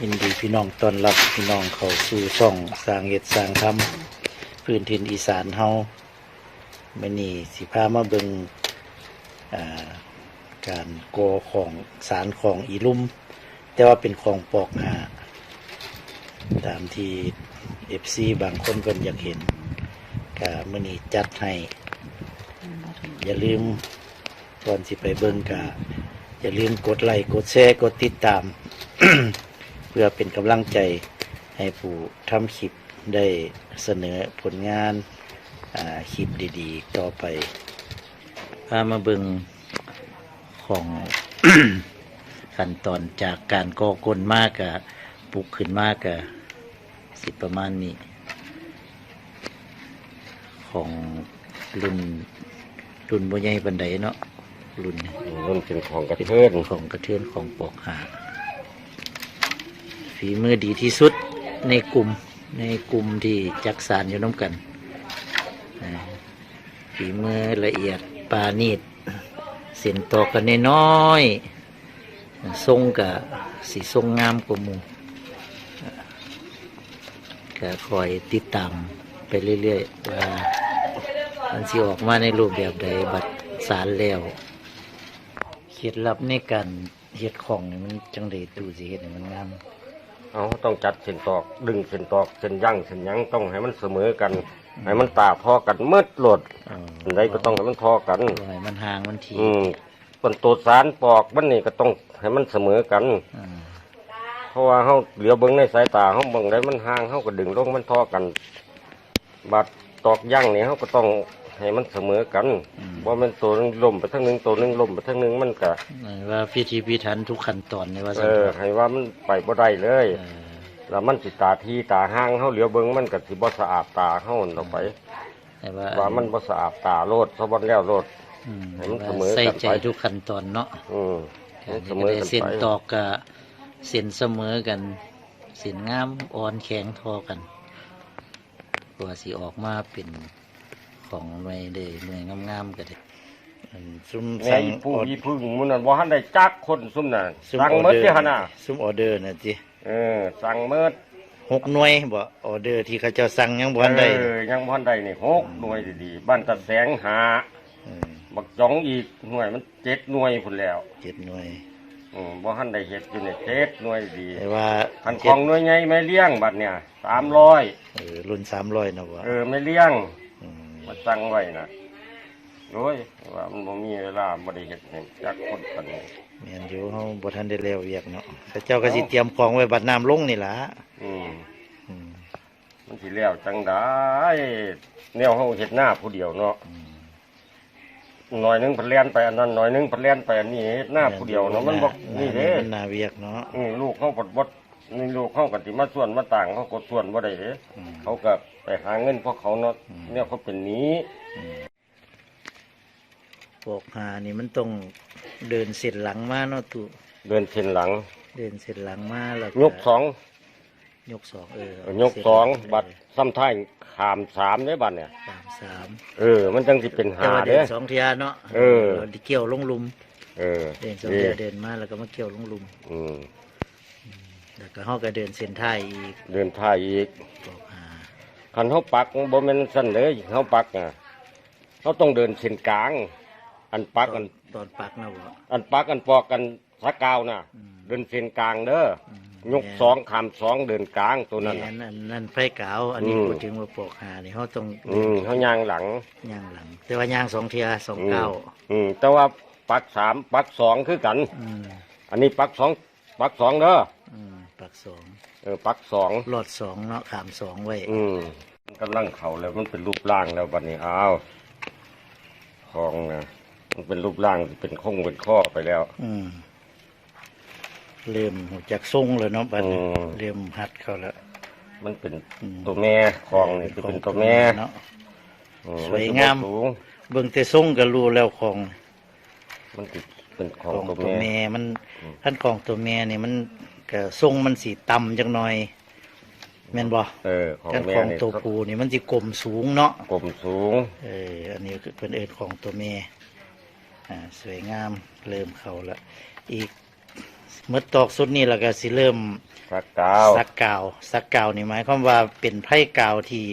ยินดีพี่น้องต้อนรับพี่น้องเขาสู่ช่องสร้างเฮ็ดสร้างทำพื้นถิ่นอีสานเฮามื้อนี้สิพามาเบิงาการกอของสารของอีลุ่มแต่ว่าเป็นของปอกหาตามที่ FC บางคนเพิ่นอยากเห็นก็มื้อนี้จัดให้อย่าลืมก่อนสิไปเบิ่งกะอย่าลืมกดไลค์กดแชร์กดติดตาม เพื่อเป็นกำลังใจให้ผู้ทำคลิปได้เสนอผลงานอ่าคลิปดีๆ ต่อไปพามาเบิ่งของขั้นตอนจากการก่อกลมากกะปลุกขึ้นมากกะสิประมาณนี้ ของรุ่นรุ่นบ่ใหญ่บันไดเนาะรุ่นนี้มันเป็นของกระเป็นเทินของกระเทือนของปอกหา ฝีมือดีที่สุดในกลุ่มในกลุ่มที่จักสารอยู่น้ำกันฝีมือละเอียดปานีดเส้นตอกกันน้อยทรงกับสีทรงงามกว่ามูก็คอยติดตามไปเรื่อยๆว่ามันสิออกมาในรูปแบบใดบัดสารแล้วเคล็ดลับในการเฮ็ดของนี่มันจังไดดูสิเฮ็ดให้มันงาม เอาต้องจัดเส้นตอกดึงเส้นตอกเส้นยั่งเส้นหยังต้องให้มันเสมอกันให้มันตาทอกันเมืดโหลดเอออันใดก็ต้องให้มันทอกัน บ่ให้มันห่างมันทีอืมส่วนตัวสารปอกมันนี่ก็ต้องให้มันเสมอกัน อ่าเพราะว่าเฮาเหลียวเบิ่งในสายตาเฮาเบิ่งได้มันห่างเฮาก็ดึงลงมันทอกัน บัดตอกยั่งนี่เฮาก็ต้อง ให้มันเสมอกันบ่แม่นตัวหนึงล่มไปทางหนึงตัวหนึงล่มไปทางหนึงมันก็เออว่าพิธีพิถันทุกขั้นตอนในว่าเอซั่นอเถอะให้ว่ามันไปบ่ได้เลยเออแล้วมันสิตาทีตาห้างเฮาเหลียวเบิ่งมันก็สิบ่สะอาดตาเฮานั่นต่อไปแต่ว่าว่ามันบ่สะอาดตาโลดซะบ่แล้วโลดอืมให้มันว่าเสมอกันใส่ใจไปทุกขั้นตอนเนาะอืมอัให้นเสนี้มก็อได้กันเส้นไปตอกกับเส้นเสมอกันเส้นงามอ่อนแข็งทอกันกว่าสิออกมาเป็น ของหน่วยได้หน่วยงามๆก็ได้อันซุ่มแม่สั่งอีผู้อออีพึ่งมื้อนั้นบ่ทันได้จักคนซุ่มน่ะซุ่มสั่งออหมดเดอที่ร์หั่นน่ะซุ่มออเดอร์น่ะจิเออสั่งหมดหกหน่วยบ่ออเดอร์ที่เขาเจ้าสั่งยังบ่ทันได้เออยังบ่ทันได้นี่หกหน่วยดีๆบ้านตะแสงหาเออบักจ้องอีกหน่วยมันเจ็ดหน่วยพุ่นแล้วเจ็ดหน่วยอืมบ่ทันได้เฮ็ดอยู่นี่เจ็ดหน่วยดีแต่ว่าคันขเจ็อดงหน่วยใหญ่ไม่เลี้ยงบัดเนี่ย300เออรุ่นสามร้อยนะบ่เออไม่เลี้ยง มมาตั้งไว้นะโอ้ยว่ามันบ่มีเวลาบ่ได้เฮ็ดให้จักคนปานนี้แม่นอยู่เฮาบ่ทันได้แล้วเวียกเนาะแต่เจ้าก็สิเตรียมของไว้บัดน้ำลงนี่ล่ะอืมอืมมันสิแล้วจังได้แนวเฮาเฮ็ดหน้าผู้เดียวเนาะอืมหน่อยหนึงเพิ่นเลียนไปอันนั้นหน่อยหนึงเพิ่นเลียนไปอันนี้เฮ็ดหน้าผู้เดียวเนาะมันบ่นี่เด้มันน่าเวียกเนาะอืมลูกเฮาบ่บ่นี่ลูกเฮาก็สิมาส่วนมาต่างเขาก็ส่วนบ่ได้เด้อืมเขาก็ไป หาเงินเพราะเขาเนาะอืมเนี่ยเขาเป็นหนี้ปอกหานี่มันต้องเดินเส้นหลังมาเนาะตุเดินเส้นหลัง เดินเส้นหลังมาแล้วยกสองยกสองเออเออยกสองบัดซ้ำท้ายขามสามเด้บัดเนี่ยสามสามเออ มันจังสิเป็นแต่หาว่าเดิเด้นสองเทียเนาะเออเกี่ยวลงหลุม เออ เดินสองดีเทียเดินมาแล้วก็มาเกี่ยวลงหลุม อืมแล้วก็เฮาก็เดินเส้นท้ายอีก เดินท่ายอีกบอกหา คันเขาปักบ่แม่นสั้นเลยเขาปักอะเขาต้องเดินเส้นกลาง อันปักอันตอนปักนะบ่อันปักอันปอกกันสักกาวน่ะอืมเดินเส้นกลางเด้ออมยกสองขามสองเดินกลางตัวนั้นแม่น่ะนอันนั่นไฟกาว อันนี้อืมพูดถึงว่าปอกหานี่เฮาต้องอืมเขาย่างหลังย่างหลัง แต่ว่าย่างสองเทียสองเก้าอืมแต่ว่าปักสามปักสองคือกันอืมอันนี้ปักสองปักสองเด้ออืมปักสองเออปักสองหลอดสองเนาะขามสองไว้อืมมัน กำลังเข่าแล้วมันเป็นรูปร่างแล้วบัดนี้อ้าวของนะมันเป็นรูปร่างเป็นคงเป็นข้อไปแล้ว อืมเริ่มหูจักทรงเลยเนาะบัดนี้อืม เริ่มหัดเข้าแล้ว มันเป็นอืม ตัวแม่ของนี่คือเป็นตัวแม่เนาะ อืสวยงาม นสิบ่สูงเบิ่งแต่ทรงก็รู้แล้วของ มันติดเป็นขขอองงตัวตัวแม่ แม่มันอืม ท่านของตัวแม่นี่มันก็ทรงมันสีต่ำจังหน่อย แม่นบ่เออของท่านแม่ของนี่ตัวผู้นี่มันสิกลมสูงเนาะ กลมสูง เออ อันนี้คือเป็นเอิญของตัวเมย์อ่า สวยงาม เริ่มเข้าแล้วอีกเมื่อตอกสุดนี้แล้วก็สิเริ่มสักกาว สักกาว สักกาวนี่หมายความว่าเป็นไพ่กาวที่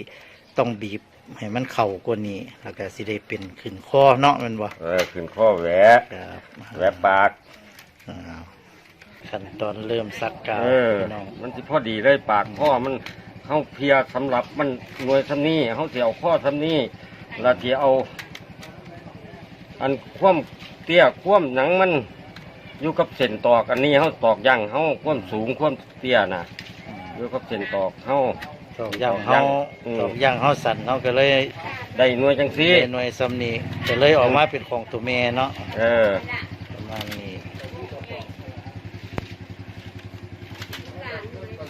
ต้องบีบให้มันเข้ากว่านี้ แล้วก็สิได้เป็นขึ้นคอเนาะแมันบ่เออขึ้นข้อแหวะครับแหวะปาก อ่า ขั้นตอนเริ่มสักกาวเออ พี่น้องมันสิพอดีเลยปากข้อมันเฮาเพียสำหรับมันหน่วยซำนี้เฮาสิเอาข้อซำนี้แล้วสิเอา อันความเตี้ยความหนังมันอยู่กับเส้นตอก อันนี้เฮาตอกย่างเฮาความสูงความเตี้ยน่ะอยู่กับเส้นตอกเฮาตอกย่างตเฮาอกย่างอืมตอกย่างเฮาสั่นเฮาก็เลยได้หน่วยจังซี่ได้หน่วยซ้ำนี้ก็เลยออกมาเป็นของตัวแม่เนาะเออประมาณนี้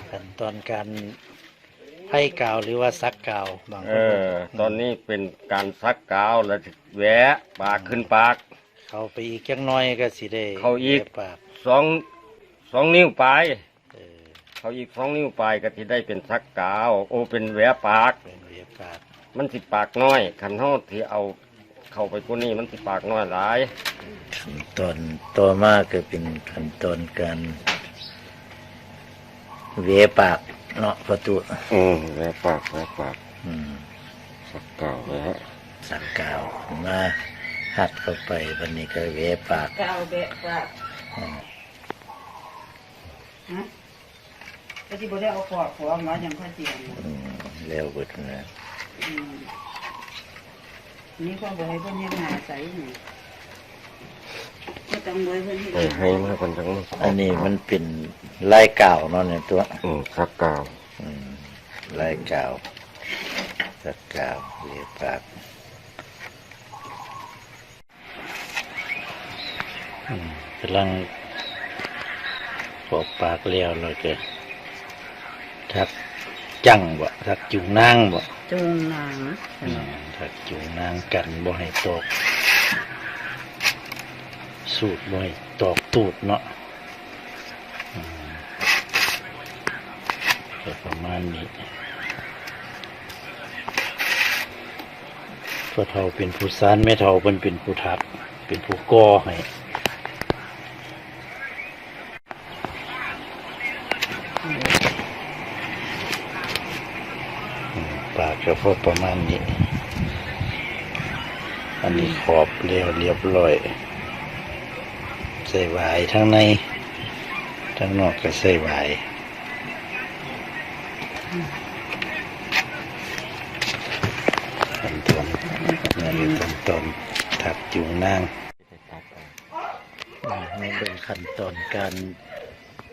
ขั้นตอนการไพ่กาวหรือว่าซักกาวบางคเอนอ ตอนนี้เป็นการซักกาวแล้วสิแหวะปากขึ้นปาก เข้าไปอีกจังน้อยก็สิได้เข้าอีกแปากสองสองนิ้วปลายเออเขาอีกสองนิ้วปลายก็ที่ได้เป็นซักกาว โอเป็นแหวะปาก เป็นเรียบปากมันสิปากน้อยขันเฮาที่เอาเข้าไปกว่านี้มันสิปากน้อยหลายขั้นตอนต่อมาก็เป็นขั้นตอนการ เวปากเนาะประตูอืมแหวะปากแหวะปากอืมซักกาวแหวะสักกาวมาหัดเข้าไปวันนี้ก็เวปากกาวแบะปากอืมฮะก็ที่บ่ได้เอาขอดขอมาอย่างพ่อเจียนอืมแล้วเบิดนะอืมนี่ก็บ่ให้เพิ่นเฮ็ดหน้าใสนี่ ก็ต้องบ่ให้เพิ่นเฮ็ดเออให้มาคนจังมันอันนี้มันเป็นลายกาวเนาะเนี่ยตัวอืมซักกาวอืมลายกาวสักกาวเรียบปากอืมกำลังปอกปากเลี้ยวเราจะทักจังบ่ทักจุงนางบ่จงหนังอืมทักจุงนางกันบ่ให้ตก สูตรบ่ให้ตอกตูดเนาะประมาณนี้พ่อเฒ่าเป็นผู้สานแม่เฒ่าเป็นเป็นผู้ทัก เป็นผู้ก่อให้ปากก็พอประมาณนี้ อันนี้ขอบเรียวเรียบร้อย ใส่หวายทั้งในทั้งนอกก็ใส่หวายขั้นตอนนั่นคือขั้นตอนถักจูงนางอ่านี่เป็นขั้นตอนการ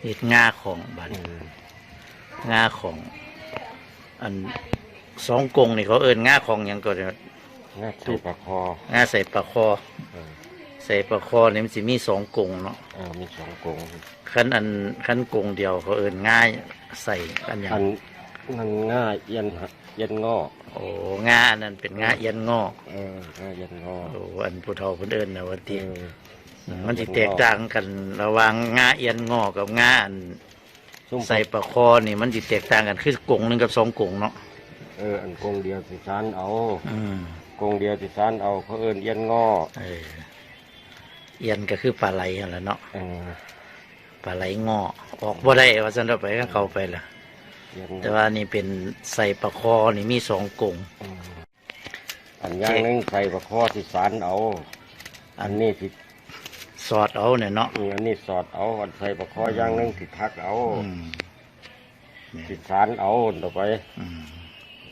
เฮ็ดง่าของบันง่าของอันสองกงนี่เขาเอินง่าของหยังก็เดี๋ยวน่าใส่ปากคอง่าใส่ปลาคอเออ ใส่ปลาคอนี่มันสิมีสองกงเนาะเออมีสองกงขั้นอันขั้นกงเดียวเขาเอินง่ายใส่อันอย่างอันมันง่ายเอียนหักเอียนงอโอ้ง่าอันนั้นเป็นง่าเอียนงอกเออง่ายเอียนงอโอ้อันผู้เฒ่าเพิ่นเอินนะวันเอที่อมันสิแตกต่างกันระหว่างง่าเอียนงอกกับง่าอันซุ่มใส่ปลาคอนี่มันสิแตกต่างกันคือกงหนึงกับสองกงเนาะเอออันกงเดียวสิสานเอาอืมกงเดียวสิสานเอาเขาเอินเอียนงอเออ เอียนก็คือปลาไหลนั่นแหละเนาะเออปลาไหลงอออกบ่ได้ว่าซั่นเอาไปก็เข้าไปละเอียนแต่ว่านี่เป็นใส่ปลาคอนี่มีสองกงอืมอันย่างหนึงใส่ปลาคอสิสานเอา อันนี้สิสอดเอาเนี่ยเนาะอืมอันนี้สอดเอาอันใส่ปลาคอย่างหนึงสิทักเอาอืมสิสานเอาต่อไปอืม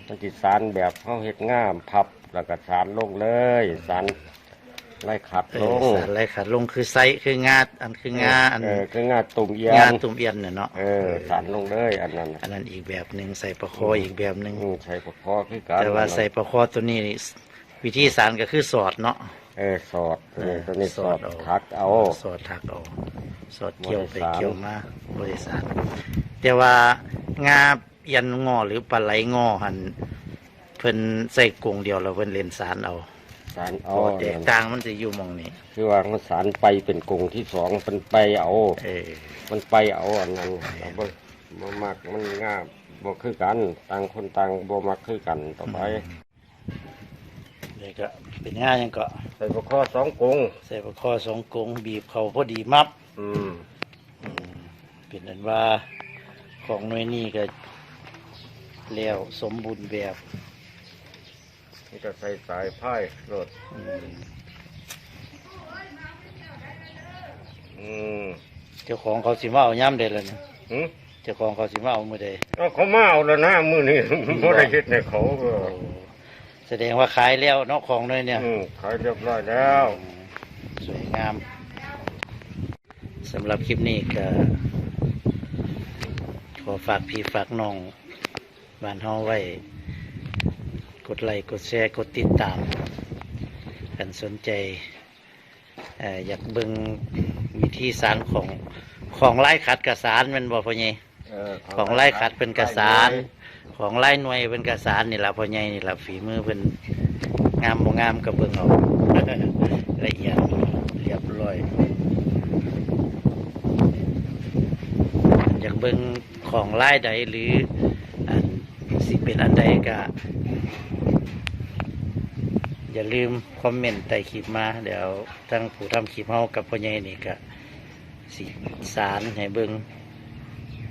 มันสิสานแบบเขาเฮ็ดง่ามพับแล้วก็สานลงเลยสาน ไล่ขัดเอลองสารอะไรขัดลงคือไซส์คืองาอันคืองาอันเออคืองาตุ่มเอียงานตุ่มเอียนเนี่ยเนาะเออสานลงเลยอันนั้นน่ะอันนั้นอีกแบบหนึ่งใส่ปลาคออีกแบบหนึ่งอืมใส่ปลาคอคือกันแต่ว่าใส่ปลาคอตัวนี้นี่วิธีสารก็คือสอดเนาะเออสอดตัวนี้ตัวนี้สอดเอาทักเอา สอดถักเอาสอดเกี่ยวไปบริสาร เกี่ยวมาบริสารแต่ว่างาเอียนงอหรือปลาไหลงอหันเพิ่นใส่กรงเดียวแล้วเพิ่นเล่นสารเอา สานเพเอาราะแตกต่างมันจะอยู่หมองนี้คือว่ามันสานไปเป็นกงที่สองมันไปเอา เออ มันไปเอาอันนั้นเราบ่บ่มักมันง่ามบ่คือกันต่างคนต่างบ่มักคือกันต่อไปนี่ก็เป็นง่ายยังก็ใส่ปลาคอสองกงใส่ปลาคอสองกงบีบเขาพอดีมับอืมอืมเป็นอันว่าของหน่วยนี้ก็แล้วสมบูรณ์แบบ นี่ก็ใส่สายพายรถอืมอืมเจ้าของเขาสิมาเอาย่ำเด็ดแล้วนะหึเจ้าของเขาสิมาเอามือใดเอาเขามาเอาแล้วนะมือนี้บ่ได้เฮ็ดในเขาก็โอ้แสดงว่าขายแล้วเนาะของหน่วยเนี่ย อืมขายเรียบร้อยแล้วสวยงามสำหรับคลิปนี้ก็ขอฝากพี่ฝากน้องบ้านเฮาไว้ กดไลค์กดแชร์กดติดตามกันสนใจเอ่ออยากเบิ่งวิธีสารของของไล่ขัดกระสานแมันบอกพ่อใหญ่เออของไล่ขัดเป็นกระสานของไล่หน่วยเป็นกระสานนี่แหละพ่อใหญ่นี่แหละฝีมือเป็นงามบ่งามกับเบิ่งเอาละเอียดเรียบร้อยอยากเบิ่งของไล่ใดหรืออันสิเป็นอันใดก็ อย่าลืมคอมเมนต์ใต้คลิปมา เดี๋ยวทั้งผู้ทำคลิปเฮากับพ่อใหญ่นี่ก็สิสารให้เบิ่ง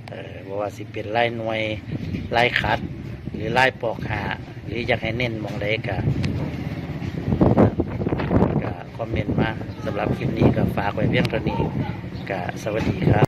เอ่อบ่ว่าสิเป็นไล่หน่วยไล่ขัด หรือไล่ปอกหาหรืออยากให้เน้นมองใดก็ก็คอมเมนต์มาสำหรับคลิปนี้ก็ฝากไว้เพียงเท่านี้ก็สวัสดีครับ